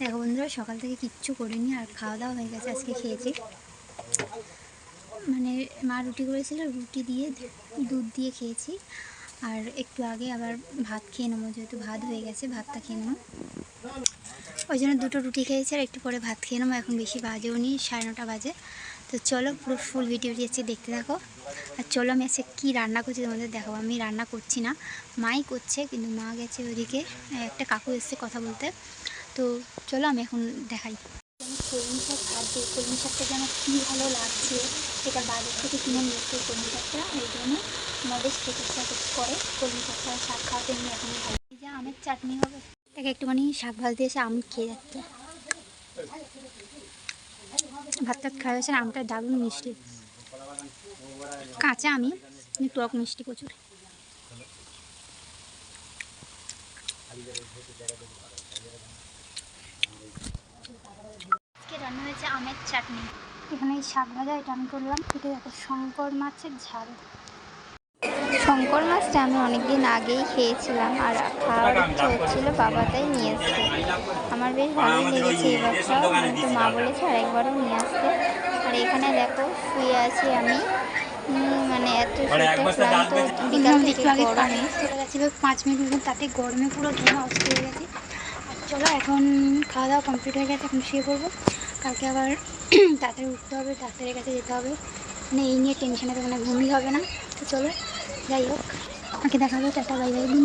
দেখো বন্ধুরা, সকাল থেকে কিচ্ছু করিনি আর খাওয়া দাওয়া হয়ে গেছে, আজকে খেয়েছি। মানে মা রুটি করেছিল, রুটি দিয়ে দুধ দিয়ে খেয়েছি। আর একটু আগে আবার ভাত খেয়ে নেব, যেহেতু ভাত হয়ে গেছে, ভাতটা খেয়ে নেব। ওই জন্য দুটো রুটি খেয়েছি আর একটু পরে ভাত খেয়ে নেব, এখন বেশি বাজেও নি, সাড়ে নটা বাজে। তো চলো পুরো ফুল ভিডিওটি আজকে দেখতে থাকো। আর চলো আমি আজকে কী রান্না করছি তোমাদের দেখাবো। আমি রান্না করছি না, মাই করছে, কিন্তু মা গেছে ওদিকে। একটা কাকু এসছে কথা বলতে। তো চলো আমি এখন দেখাই। আমি কলমি শাক ভাজছি কলমি শাকটা যেন কী ভালো লাগছে সেটা বাজার থেকে কিনে নিয়েছে কলমি শাকটা, এই জন্য আমাদের শাক করে, কলমি শাকটা শাক খাওয়াতে এমনি এখন ভালো এই যে আমের চাটনি হবে তাকে একটুখানি শাক ভাজতে এসে আম খেয়ে যাচ্ছে। ভাত টাত খাওয়া হয়েছে, আমটা দারুণ মিষ্টি। কাঁচা আমি টক মিষ্টি প্রচুর। হয়েছে আমের চাটনি। এখানে এই শাক ভাজা এটা আমি করলাম। এটা দেখো শঙ্কর মাছের ঝাল। শঙ্কর মাছটা আমি অনেকদিন আগেই খেয়েছিলাম আর খাওয়ার ইচ্ছে হচ্ছিল বাবা তাই নিয়ে এসছে আমার বেশ ভালোই লেগেছে এই বছর কিন্তু মা বলেছে আর একবারও নিয়ে আসতে। আর এখানে দেখো শুয়ে আছি আমি। মানে এত শুতে ক্লান্ত বিকাল থেকে গরমে। চলে গেছে পাঁচ মিনিট মতন তাতে গরমে পুরো ঘেমে অস্থির হয়ে গেছে। আর চলো এখন খাওয়া দাওয়া কমপ্লিট হয়ে গেছে এখন শুয়ে পড়ব। কালকে আবার তাড়াতাড়ি উঠতে হবে, ডাক্তারের কাছে যেতে হবে। মানে এই নিয়ে টেনশনে তো মানে ঘুমই হবে না। তো চলো, যাই হোক আমাকে দেখা হবে টাটা বাই বাই দিন